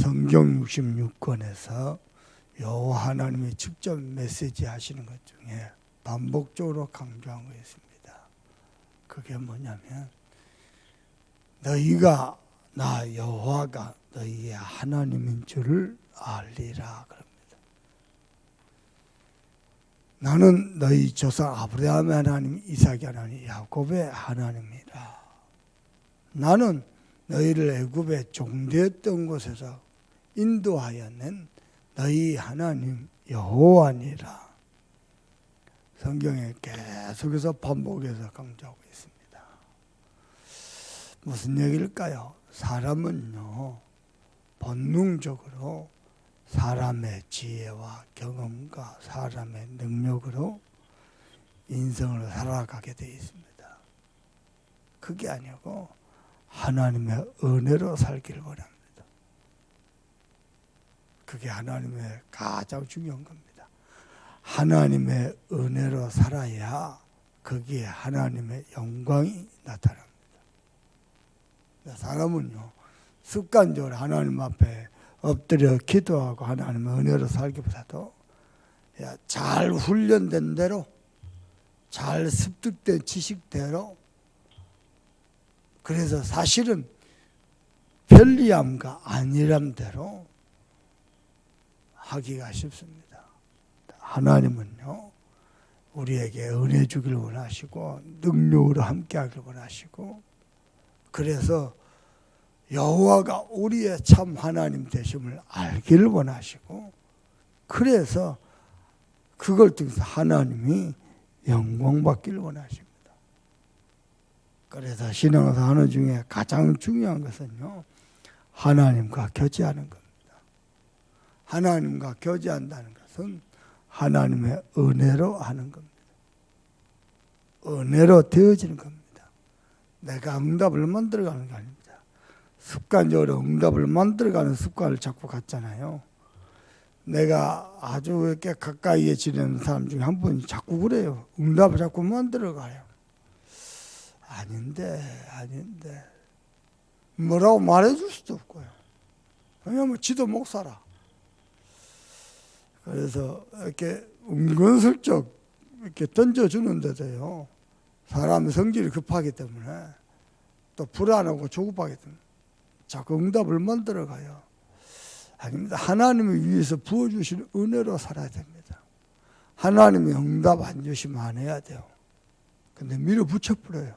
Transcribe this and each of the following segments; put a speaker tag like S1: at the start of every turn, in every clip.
S1: 성경 66권에서 여호와 하나님이 직접 메시지 하시는 것 중에 반복적으로 강조한 거 있습니다. 그게 뭐냐면 너희가 나 여호와가 너희의 하나님인 줄을 알리라 그럽니다. 나는 너희 조상 아브라함의 하나님, 이삭의 하나님, 야곱의 하나님이라. 나는 너희를 애굽에 종되었던 곳에서 인도하여 낸 너희 하나님 여호와니라. 성경에 계속해서 반복해서 강조하고 있습니다. 무슨 얘기일까요? 사람은요, 본능적으로 사람의 지혜와 경험과 사람의 능력으로 인생을 살아가게 되어 있습니다. 그게 아니고 하나님의 은혜로 살기를 원합니다. 그게 하나님의 가장 중요한 겁니다. 하나님의 은혜로 살아야 거기에 하나님의 영광이 나타납니다. 사람은요, 습관적으로 하나님 앞에 엎드려 기도하고 하나님의 은혜로 살기보다도 잘 훈련된 대로 잘 습득된 지식대로 그래서 사실은 편리함과 안일함대로 하기가 쉽습니다. 하나님은요 우리에게 은혜 주길 원하시고 능력으로 함께 하길 원하시고 그래서 여호와가 우리의 참 하나님 되심을 알기를 원하시고 그래서 그걸 통해서 하나님이 영광 받기를 원하십니다. 그래서 신앙에서 하는 중에 가장 중요한 것은요. 하나님과 교제하는 겁니다. 하나님과 교제한다는 것은 하나님의 은혜로 하는 겁니다. 은혜로 되어지는 겁니다. 내가 응답을 만들어가는 게 아닙니다. 습관적으로 응답을 만들어가는 습관을 자꾸 갖잖아요. 내가 아주 이렇게 가까이에 지내는 사람 중에 한 분이 자꾸 그래요. 응답을 자꾸 만들어가요. 아닌데, 아닌데. 뭐라고 말해줄 수도 없고요. 왜냐면 지도 못 살아. 그래서 이렇게 은근슬쩍 이렇게 던져주는데도요. 사람의 성질이 급하기 때문에 또 불안하고 조급하기 때문에 자꾸 응답을 만들어가요. 아닙니다. 하나님을 위해서 부어주신 은혜로 살아야 됩니다. 하나님이 응답 안 주시면 안 해야 돼요. 근데 밀어붙여버려요.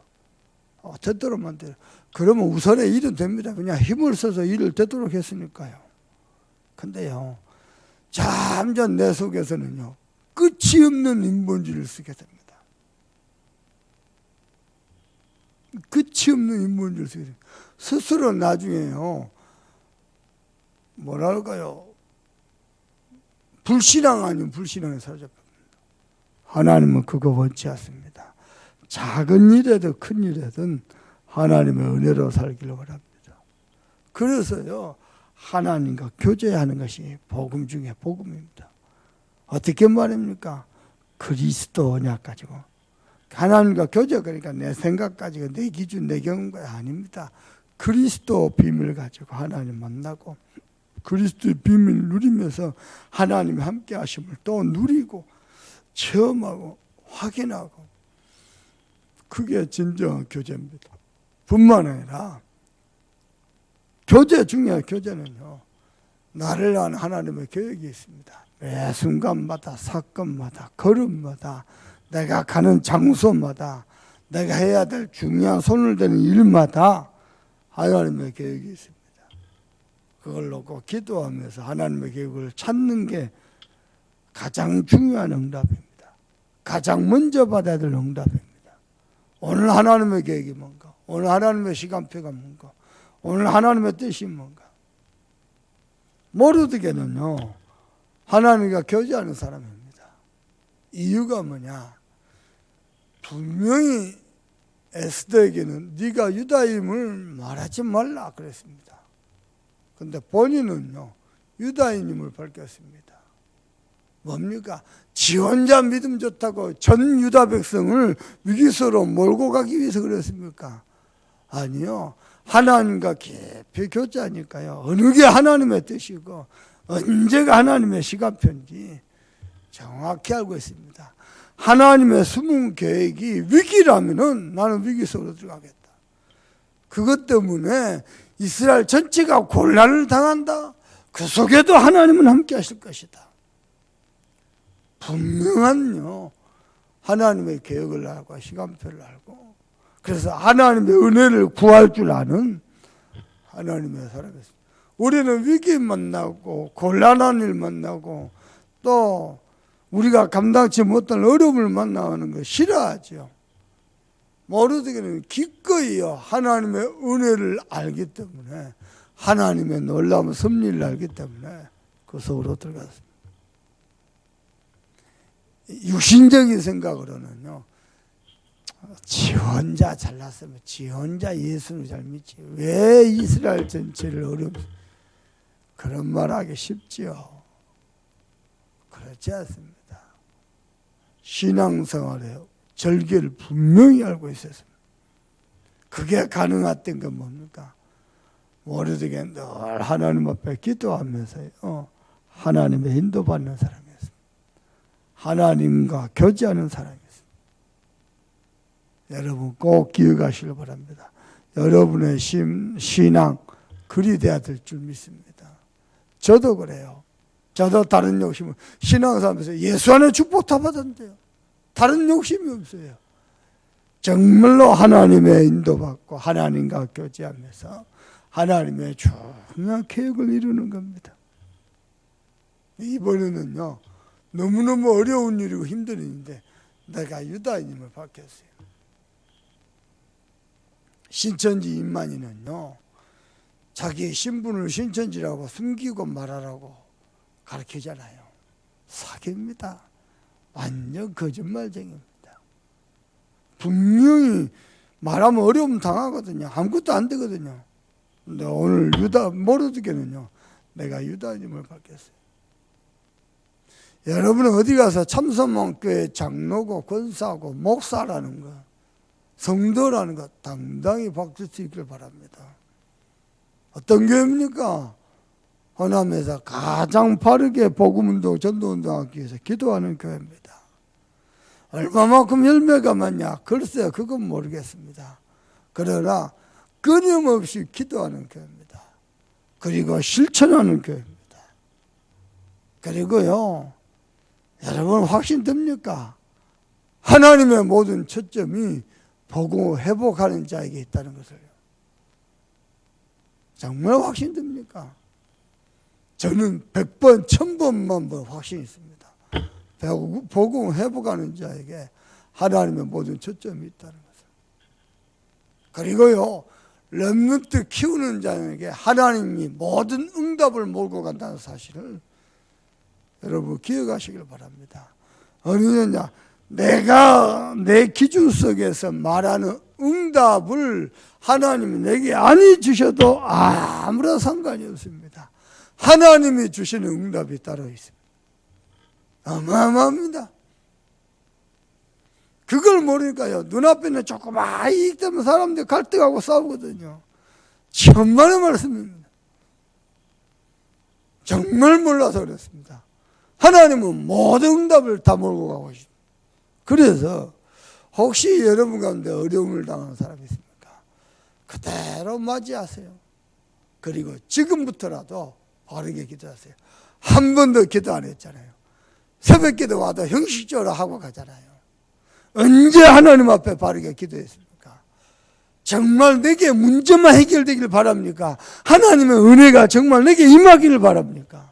S1: 어, 되도록 만들어. 그러면 우선에 일은 됩니다. 그냥 힘을 써서 일을 되도록 했으니까요. 근데요, 잠전 내 속에서는요, 끝이 없는 인본주의를 쓰게 됩니다. 끝이 없는 인본주의를 쓰게 됩니다. 스스로 나중에요, 뭐랄까요, 불신앙 아니면 불신앙에 사로잡힙니다. 하나님은 그거 원치 않습니다. 작은 일에도 큰 일에든 하나님의 은혜로 살기를 원합니다. 그래서요, 하나님과 교제하는 것이 복음 중에 복음입니다. 어떻게 말입니까? 그리스도 언약 가지고. 하나님과 교제 그러니까 내 생각 가지고 내 기준 내 경험가 아닙니다. 그리스도 비밀 가지고 하나님 만나고 그리스도의 비밀 누리면서 하나님이 함께 하심을 또 누리고 체험하고 확인하고 그게 진정한 교제입니다. 뿐만 아니라 교제 중에 교제는요. 나를 아는 하나님의 계획이 있습니다. 매 순간마다 사건마다 걸음마다 내가 가는 장소마다 내가 해야 될 중요한 손을 대는 일마다 하나님의 계획이 있습니다. 그걸 놓고 기도하면서 하나님의 계획을 찾는 게 가장 중요한 응답입니다. 가장 먼저 받아야 될 응답입니다. 오늘 하나님의 계획이 뭔가? 오늘 하나님의 시간표가 뭔가? 오늘 하나님의 뜻이 뭔가? 모르드게는요, 하나님과 교제하는 사람입니다. 이유가 뭐냐? 분명히 에스더에게는 네가 유다임을 말하지 말라 그랬습니다. 근데 본인은요, 유다인임을 밝혔습니다. 뭡니까? 지 혼자 믿음 좋다고 전 유다 백성을 위기소로 몰고 가기 위해서 그랬습니까? 아니요. 하나님과 깊이 교제하니까요. 어느 게 하나님의 뜻이고 언제가 하나님의 시간표인지 정확히 알고 있습니다. 하나님의 숨은 계획이 위기라면은 나는 위기 속으로 들어가겠다. 그것 때문에 이스라엘 전체가 곤란을 당한다. 그 속에도 하나님은 함께 하실 것이다. 분명한요. 하나님의 계획을 알고 시간표를 알고 그래서 하나님의 은혜를 구할 줄 아는 하나님의 사람이었습니다. 우리는 위기 만나고 곤란한 일 만나고 또 우리가 감당치 못할 어려움을 만나는 거 싫어하죠. 모르드게는 기꺼이요 하나님의 은혜를 알기 때문에 하나님의 놀라운 섭리를 알기 때문에 그 속으로 들어갔습니다. 육신적인 생각으로는요 지 혼자 잘났으면 지 혼자 예수를 잘 믿지 왜 이스라엘 전체를 어려움 그런 말하기 쉽지요. 그렇지 않습니다. 신앙생활에 절개를 분명히 알고 있었습니다. 그게 가능했던 건 뭡니까? 모르게 늘 하나님 앞에 기도하면서요. 어, 하나님의 인도받는 사람이었습니다. 하나님과 교제하는 사람이었습니다. 여러분 꼭 기억하시길 바랍니다. 여러분의 신, 신앙 그리 돼야 될 줄 믿습니다. 저도 그래요. 저도 다른 욕심은 신앙사하면서 예수 안에 축복 다 받았는데요. 다른 욕심이 없어요. 정말로 하나님의 인도받고 하나님과 교제하면서 하나님의 중요한 계획을 이루는 겁니다. 이번에는요, 너무너무 어려운 일이고 힘든 일인데, 내가 유다인임을 밝혔어요. 신천지 임만이는요, 자기 신분을 신천지라고 숨기고 말하라고 가르치잖아요. 사기입니다. 완전 거짓말쟁입니다. 분명히 말하면 어려움 당하거든요. 아무것도 안 되거든요. 근데 오늘 유다 모르드게는요. 내가 유다님을 받겠어요. 여러분은 어디 가서 참선만교회 장로고 권사고 목사라는 거, 성도라는 거 당당히 박수 치길 바랍니다. 어떤 교회입니까? 호남에서 가장 빠르게 복음운동, 전도운동하기 위해서 기도하는 교회입니다. 얼마만큼 열매가 많냐? 글쎄요, 그건 모르겠습니다. 그러나 끊임없이 기도하는 교회입니다. 그리고 실천하는 교회입니다. 그리고요, 여러분 확신 듭니까? 하나님의 모든 초점이 보고 회복하는 자에게 있다는 것을요. 정말 확신 듭니까? 저는 100번, 1000번만 뭐 확신이 있습니다. 복음 회복하는 자에게 하나님의 모든 초점이 있다는 것을. 그리고요, 렘넌트 키우는 자에게 하나님이 모든 응답을 몰고 간다는 사실을 여러분 기억하시길 바랍니다. 어느 냐, 내가 내 기준 속에서 말하는 응답을 하나님이 내게 안 해주셔도 아무런 상관이 없습니다. 하나님이 주시는 응답이 따로 있습니다. 어마어마합니다. 그걸 모르니까요. 눈앞에는 조그마 이익 때문에 사람들이 갈등하고 싸우거든요. 천만의 말씀입니다. 정말 몰라서 그렇습니다. 하나님은 모든 응답을 다 몰고 가고 있습니다. 그래서 혹시 여러분 가운데 어려움을 당하는 사람이 있습니까? 그대로 맞이하세요. 그리고 지금부터라도 바르게 기도하세요. 한 번도 기도 안 했잖아요. 새벽 기도 와도 형식적으로 하고 가잖아요. 언제 하나님 앞에 바르게 기도했습니까? 정말 내게 문제만 해결되길 바랍니까? 하나님의 은혜가 정말 내게 임하기를 바랍니까?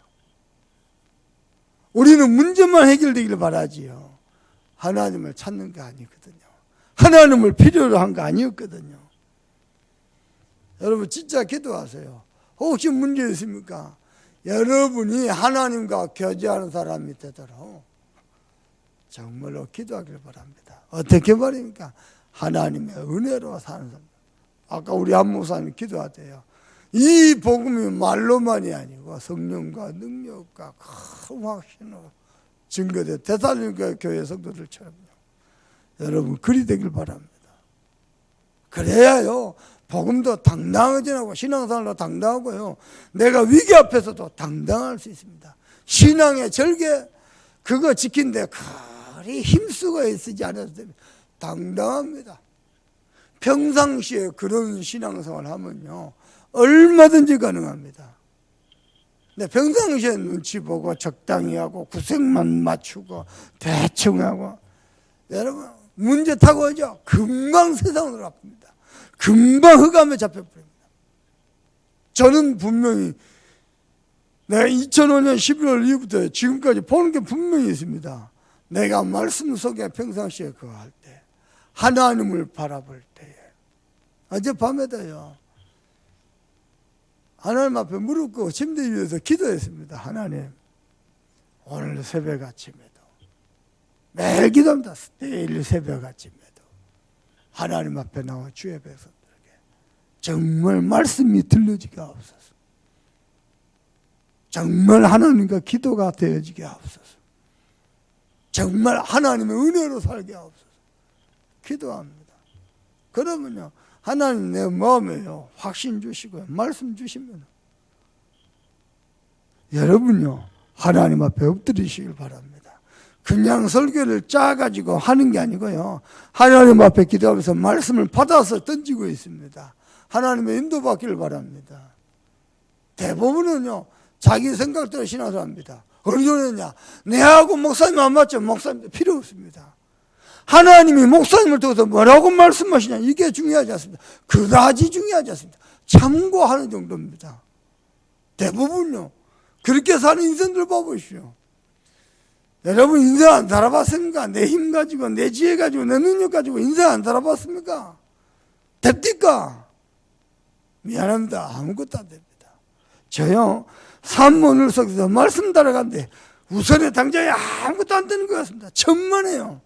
S1: 우리는 문제만 해결되기를 바라지요. 하나님을 찾는 게 아니거든요. 하나님을 필요로 한 거 아니었거든요. 여러분 진짜 기도하세요. 혹시 문제 있습니까? 여러분이 하나님과 교제하는 사람이 되도록 정말로 기도하길 바랍니다. 어떻게 말입니까? 하나님의 은혜로 사는 사람. 아까 우리 한 목사님 기도하대요. 이 복음이 말로만이 아니고 성령과 능력과 큰 확신으로 증거돼 대살림과 교회 성도들 처럼요. 여러분 그리 되길 바랍니다. 그래야요 복음도 당당하지하고 신앙생활도 당당하고요. 내가 위기 앞에서도 당당할 수 있습니다. 신앙의 절개 그거 지킨데 그리 힘쓰고 애쓰지 않아도 됩니다. 당당합니다. 평상시에 그런 신앙생활 하면요. 얼마든지 가능합니다. 근데 평상시에 눈치 보고 적당히 하고 구색만 맞추고 대충 하고 여러분 문제 타고 오죠. 금방 세상으로 아픕니다. 금방 흑암에 잡혀버립니다. 저는 분명히 내가 2005년 11월 이후부터 지금까지 보는 게 분명히 있습니다. 내가 말씀 속에 평상시에 그거 할 때, 하나님을 바라볼 때에, 어젯밤에도요, 하나님 앞에 무릎 꿇고 침대 위에서 기도했습니다. 하나님, 오늘 새벽 아침에도, 매일 기도합니다. 매일 새벽 아침에도, 하나님 앞에 나와 주의 백성들에게 정말 말씀이 들려지게 하옵소서. 정말 하나님과 기도가 되어지게 하옵소서. 정말 하나님의 은혜로 살게 하옵소서. 기도합니다. 그러면요, 하나님 내 마음에요, 확신 주시고요, 말씀 주시면, 여러분요, 하나님 앞에 엎드리시길 바랍니다. 그냥 설교를 짜가지고 하는 게 아니고요, 하나님 앞에 기도하면서 말씀을 받아서 던지고 있습니다. 하나님의 인도받기를 바랍니다. 대부분은요, 자기 생각대로 신앙을 합니다. 어느 정도냐? 내하고 목사님 안 맞죠? 목사님 필요 없습니다. 하나님이 목사님을 통해서 뭐라고 말씀하시냐? 이게 중요하지 않습니다. 그다지 중요하지 않습니다. 참고하는 정도입니다. 대부분요. 그렇게 사는 인생들 봐보십시오. 여러분 인생 안 살아봤습니까? 내 힘 가지고 내 지혜 가지고 내 능력 가지고 인생 안 살아봤습니까? 됩니까? 미안합니다. 아무것도 안 됩니다. 저요 산문을 속에서 말씀 따라간데 우선에 당장에 아무것도 안 되는 것 같습니다. 천만에요.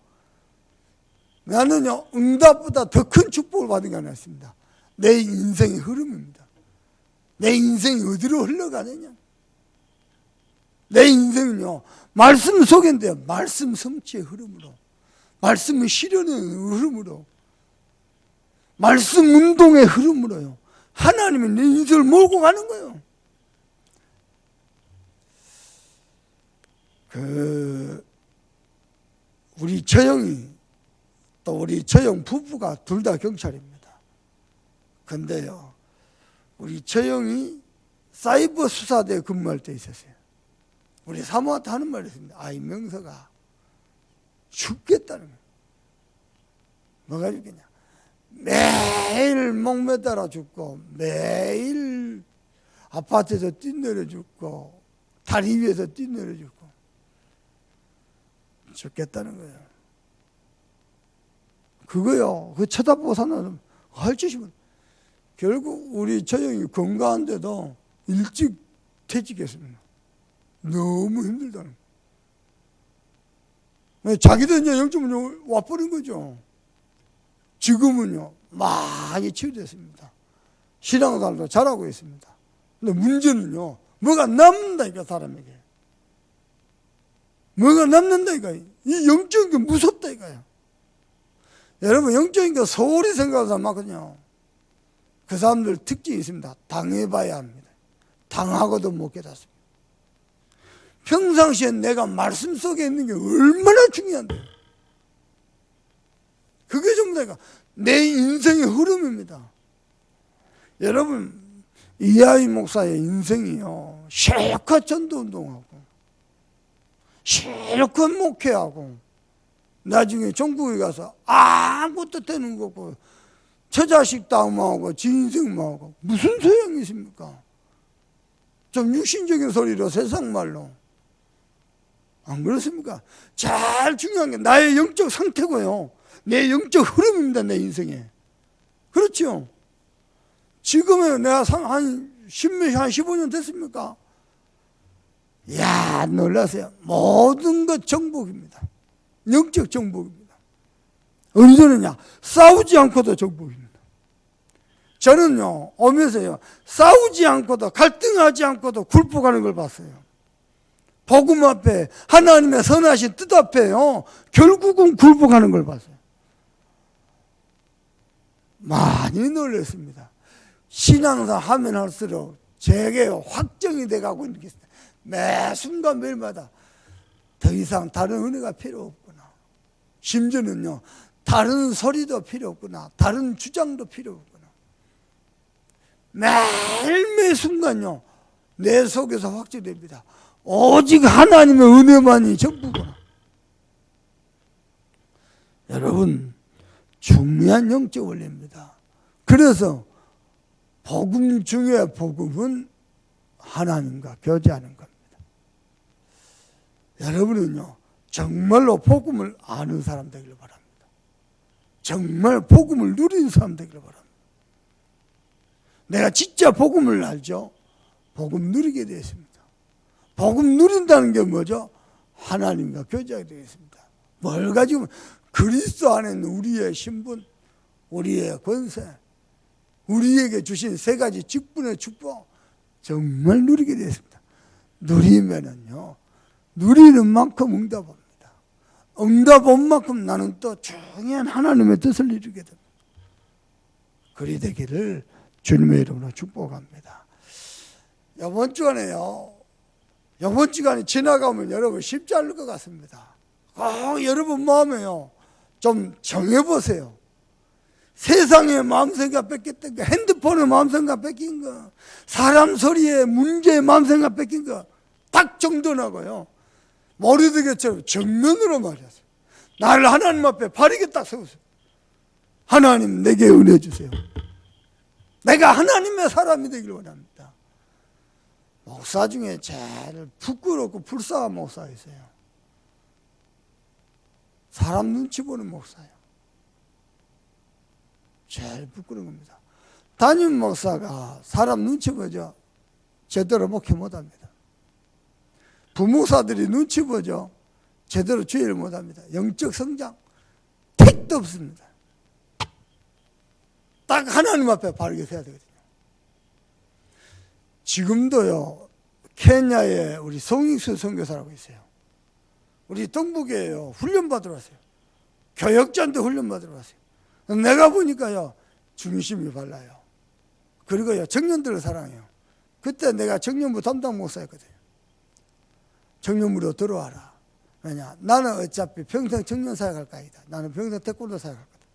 S1: 나는요 응답보다 더 큰 축복을 받은 게 하나 있습니다. 내 인생의 흐름입니다. 내 인생이 어디로 흘러가느냐. 내 인생은요 말씀 속인데요 말씀 성취의 흐름으로 말씀을 실현의 흐름으로 말씀 운동의 흐름으로요 하나님이 내 인생을 몰고 가는 거예요. 그 우리 처형이 또 우리 처형 부부가 둘 다 경찰입니다. 근데요, 우리 처형이 사이버 수사대에 근무할 때 있었어요. 우리 사모한테 하는 말이 있습니다. 아, 이 명서가 죽겠다는 거예요. 뭐가 죽겠냐? 매일 목 매달아 죽고, 매일 아파트에서 뛰내려 죽고, 다리 위에서 뛰내려 죽고, 죽겠다는 거예요. 그거요. 그 쳐다보고 사는 할짓이면 결국 우리 처형이 건강한데도 일찍 퇴직했습니다. 너무 힘들다는 거예요. 자기도 이제 영점은 와버린 거죠. 지금은요, 많이 치유됐습니다. 신앙생활도 잘하고 있습니다. 근데 문제는요, 뭐가 남는다니까, 사람에게. 뭐가 남는다니까. 이 영적인 게 무섭다 이거야. 여러분 영적인 게 소홀히 생각하는 사람 많거든요. 그 사람들 특징이 있습니다. 당해봐야 합니다. 당하고도 못 깨닫습니다. 평상시에 내가 말씀 속에 있는 게 얼마나 중요한데. 그게 전부 다내 인생의 흐름입니다. 여러분, 이하이 목사의 인생이요. 실컷 전도 운동하고, 실컷 목회하고 나중에 전국에 가서 아무것도 되는 거고 처자식 다음하고 지 인생만 하고 무슨 소용이 있습니까? 좀 육신적인 소리로 세상 말로 안 그렇습니까? 제일 중요한 게 나의 영적 상태고요. 내 영적 흐름입니다. 내 인생에. 그렇죠? 지금은 내가 한 10몇, 한 15년 됐습니까? 야 놀라세요. 모든 것 정복입니다. 영적 정복입니다. 정도냐? 싸우지 않고도 정복입니다. 저는요, 오면서요, 싸우지 않고도, 갈등하지 않고도 굴복하는 걸 봤어요. 복음 앞에, 하나님의 선하신 뜻 앞에요, 결국은 굴복하는 걸 봤어요. 많이 놀랐습니다. 신앙사 하면 할수록 제게 확정이 돼가고 있는 게. 매 순간 매일마다 더 이상 다른 은혜가 필요 없구나. 심지어는요, 다른 소리도 필요 없구나. 다른 주장도 필요 없구나. 매일 매 순간요, 내 속에서 확정됩니다. 오직 하나님의 은혜만이 전부구나. 여러분, 중요한 영적 원리입니다. 그래서 복음 중에 복음은 하나님과 교제하는 겁니다. 여러분은요, 정말로 복음을 아는 사람 되기를 바랍니다. 정말 복음을 누리는 사람 되기를 바랍니다. 내가 진짜 복음을 알죠? 복음 누리게 되었습니다. 복음 누린다는 게 뭐죠? 하나님과 교제하게 되겠습니다. 뭘 가지고 그리스도 안에 있는 우리의 신분, 우리의 권세, 우리에게 주신 세 가지 직분의 축복 정말 누리게 되었습니다. 누리면은요, 누리는 만큼 응답합니다. 응답 온 만큼 나는 또 중요한 하나님의 뜻을 이루게 됩니다. 그리 되기를 주님의 이름으로 축복합니다. 이번 주간에요. 이번 주간이 지나가면 여러분 쉽지 않을 것 같습니다. 꼭 여러분 마음에요. 좀 정해보세요. 세상의 마음생각 뺏겼던 거, 핸드폰의 마음생각 뺏긴 거, 사람 소리에 문제의 마음생각 뺏긴 거, 딱 정돈하고요. 모르드게처럼 정면으로 말하세요. 나를 하나님 앞에 바르게 딱 세우세요. 하나님 내게 은혜 주세요. 내가 하나님의 사람이 되기를 원합니다. 목사 중에 제일 부끄럽고 불쌍한 목사 있어요. 사람 눈치 보는 목사예요. 제일 부끄러운 겁니다. 담임 목사가 사람 눈치 보죠. 제대로 목회 못 합니다. 부목사들이 눈치 보죠. 제대로 주의를 못합니다. 영적 성장 택도 없습니다. 딱 하나님 앞에 바르게 서야 되거든요. 지금도요, 케냐에 우리 송익수 선교사라고 있어요. 우리 동북에요, 훈련 받으러 왔어요. 교역자인데 훈련 받으러 왔어요. 내가 보니까요, 중심이 발라요. 그리고요, 청년들을 사랑해요. 그때 내가 청년부 담당 목사였거든요. 청년부로 들어와라. 왜냐? 나는 어차피 평생 청년 사역할 까이다. 나는 평생 태권도 사역할 거다.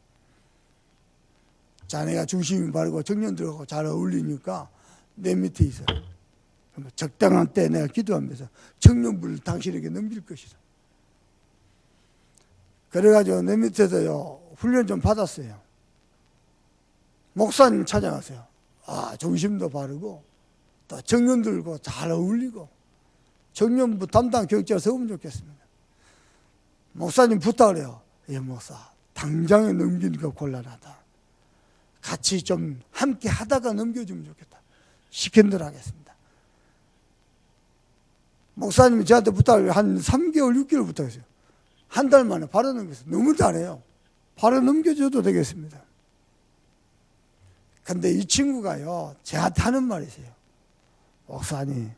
S1: 자네가 중심이 바르고 청년들하고 잘 어울리니까 내 밑에 있어. 적당한 때 내가 기도하면서 청년부를 당신에게 넘길 것이다. 그래가지고 내 밑에서요 훈련 좀 받았어요. 목사님 찾아가세요. 아 중심도 바르고 또 청년들과 잘 어울리고 청년부 담당 교육자가 세우면 좋겠습니다. 목사님 부탁을 해요. 예 목사 당장에 넘기니까 곤란하다. 같이 좀 함께 하다가 넘겨주면 좋겠다. 시킨 대로 하겠습니다. 목사님이 저한테 부탁을 한 3개월, 6개월 부탁했어요. 한 달 만에 바로 넘겼어요. 너무 잘해요. 바로 넘겨줘도 되겠습니다. 근데 이 친구가요, 저한테 하는 말이 있어요. 목사님,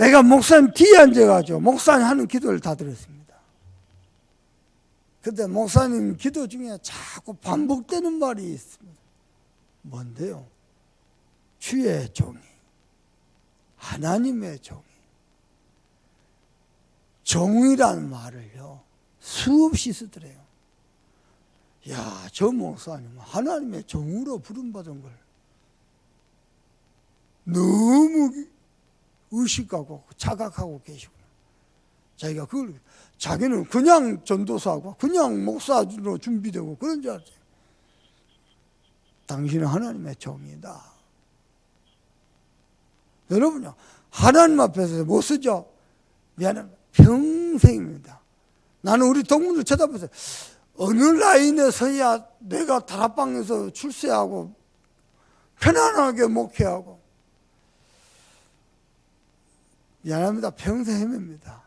S1: 내가 목사님 뒤에 앉아가지고 목사님 하는 기도를 다 들었습니다. 근데 목사님 기도 중에 자꾸 반복되는 말이 있습니다. 뭔데요? 주의 종이, 하나님의 종이. 종이라는 말을요, 수없이 쓰더래요. 야, 저 목사님 하나님의 종으로 부름받은 걸 너무 의식하고 자각하고 계시구나. 자기가 그걸 자기는 그냥 전도사고 그냥 목사로 준비되고 그런 줄 알았어요. 당신은 하나님의 종이다. 여러분요, 하나님 앞에서 못 쓰죠? 미안합니다. 평생입니다. 나는 우리 동문들 쳐다보세요. 어느 라인에 서야 내가 다락방에서 출세하고 편안하게 목회하고 미안합니다. 평생 헤맵니다.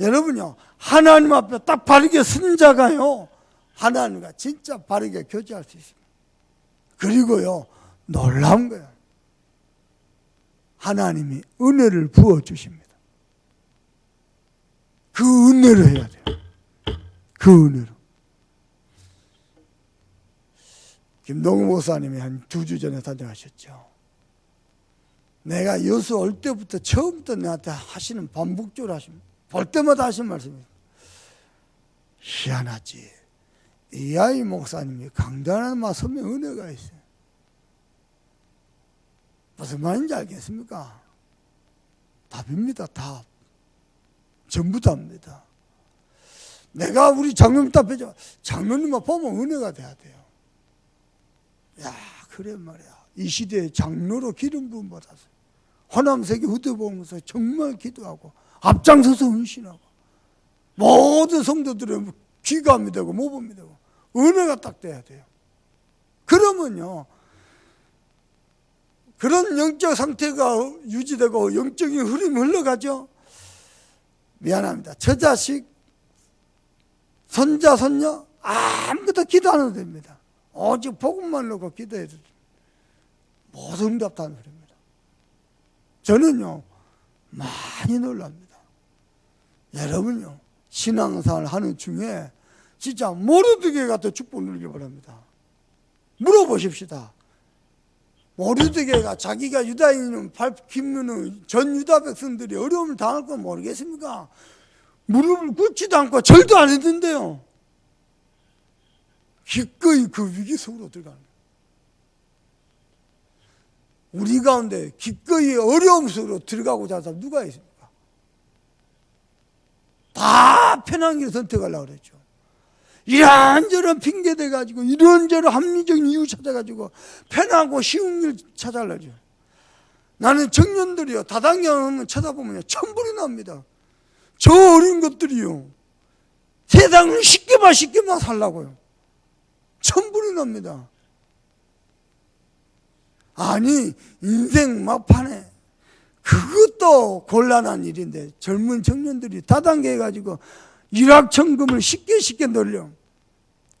S1: 여러분요, 하나님 앞에 딱 바르게 쓴 자가요, 하나님과 진짜 바르게 교제할 수 있습니다. 그리고요, 놀라운 거예요. 하나님이 은혜를 부어주십니다. 그 은혜로 해야 돼요. 그 은혜로. 김동우 목사님이 한 두 주 전에 다녀가셨죠. 내가 여수 올 때부터 처음부터 내한테 하시는 반복적으로 하시는 볼 때마다 하시는 말씀이 희한하지. 이 아이 목사님이 강단한 마음에 은혜가 있어요. 무슨 말인지 알겠습니까? 답입니다. 답. 전부 답입니다. 내가 우리 장로님 답해줘. 장로님만 보면 은혜가 돼야 돼요. 야, 그래 말이야. 이 시대에 장로로 기름 부음 받았어요. 호남세계 후대 보면서 정말 기도하고 앞장서서 헌신하고 모든 성도들의 귀감이 되고 모범이 되고 은혜가 딱 돼야 돼요. 그러면요. 그런 영적 상태가 유지되고 영적인 흐름이 흘러가죠. 미안합니다. 저 자식, 손자, 손녀 아무것도 기도 안 해도 됩니다. 오직 복음만 놓고 기도해도 모든 응답 다 됩니다. 저는요 많이 놀랍니다. 여러분요 신앙생활 하는 중에 진짜 모르드게 같은 축복 누리기 바랍니다. 물어보십시다. 모르드게가 자기가 유다인은 밝히면은 전 유다 백성들이 어려움을 당할 건 모르겠습니까? 무릎을 꿇지도 않고 절도 안 했는데요. 기꺼이 그 위기 속으로 들어가는 거예요. 우리 가운데 기꺼이 어려움 속으로 들어가고자 하는 사람 누가 있습니까? 다 편한 길을 선택하려고 그랬죠. 이런저런 핑계 대가지고 이런저런 합리적인 이유 찾아가지고 편하고 쉬운 길 찾아가려죠. 나는 청년들이요 다단계하면 쳐다보면 천불이 납니다. 저 어린 것들이요 세상을 쉽게만 쉽게만 살라고요. 천불이 납니다. 아니 인생 막판에 그것도 곤란한 일인데 젊은 청년들이 다단계 해가지고 일확천금을 쉽게 쉽게 놀려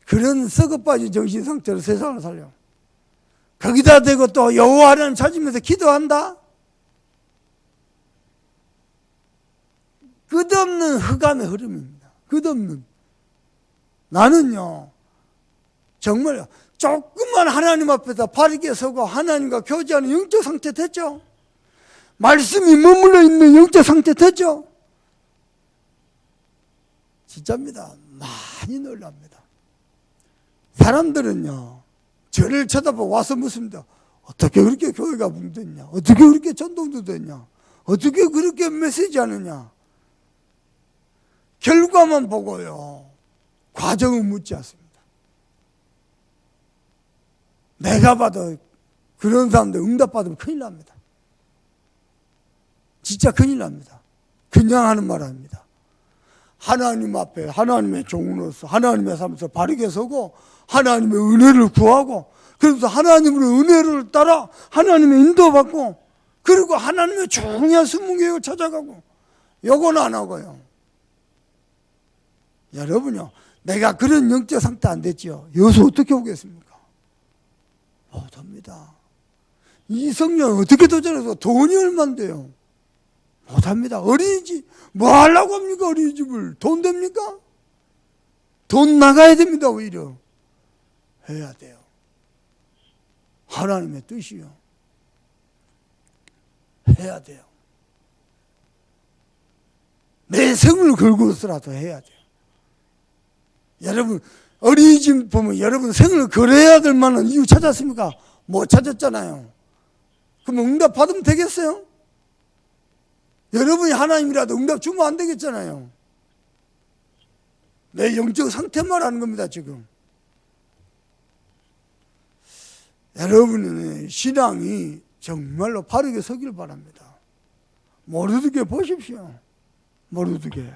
S1: 그런 썩어빠진 정신 상태로 세상을 살려 거기다 대고 또 여호와를 찾으면서 기도한다? 끝없는 흑암의 흐름입니다. 끝없는. 나는요 정말 조금만 하나님 앞에서 바르게 서고 하나님과 교제하는 영적 상태 됐죠? 말씀이 머물러 있는 영적 상태 됐죠? 진짜입니다. 많이 놀랍니다. 사람들은요, 저를 쳐다보고 와서 묻습니다. 어떻게 그렇게 교회가 붕됐냐? 어떻게 그렇게 전동도 됐냐? 어떻게 그렇게 메시지 하느냐? 결과만 보고요. 과정은 묻지 않습니다. 내가 봐도 그런 사람들 응답받으면 큰일 납니다. 진짜 큰일 납니다. 그냥 하는 말 아닙니다. 하나님 앞에 하나님의 종으로서 하나님의 삶에서 바르게 서고 하나님의 은혜를 구하고 그래서 하나님의 은혜를 따라 하나님의 인도받고 그리고 하나님의 중요한 순문교육을 찾아가고 요건 안 하고요. 여러분요, 내가 그런 영적 상태 안 됐죠. 여기서 어떻게 오겠습니까? 못합니다. 이 성령 어떻게 도전해서 돈이 얼만데요? 못합니다. 어린이집 뭐 하려고 합니까? 어린이집을 돈 됩니까? 돈 나가야 됩니다. 오히려 해야 돼요. 하나님의 뜻이요. 해야 돼요. 내 성을 걸고서라도 해야 돼요. 여러분 어린이집 보면 여러분 생을 걸어야 될 만한 이유 찾았습니까? 못 찾았잖아요. 그럼 응답 받으면 되겠어요? 여러분이 하나님이라도 응답 주면 안 되겠잖아요. 내 영적 상태만 하는 겁니다, 지금. 여러분의 신앙이 정말로 바르게 서길 바랍니다. 모르드게 보십시오. 모르드게.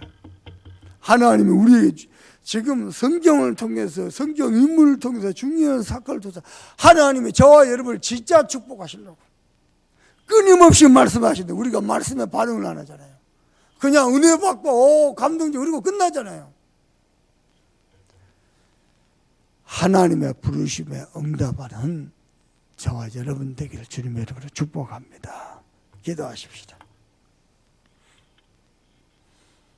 S1: 하나님이 우리에게 지금 성경을 통해서 성경 인물을 통해서 중요한 사건을 통해서 하나님이 저와 여러분을 진짜 축복하시려고 끊임없이 말씀하시는데 우리가 말씀에 반응을 안 하잖아요. 그냥 은혜 받고 오 감동적 그리고 끝나잖아요. 하나님의 부르심에 응답하는 저와 여러분 되기를 주님의 이름으로 축복합니다. 기도하십시다.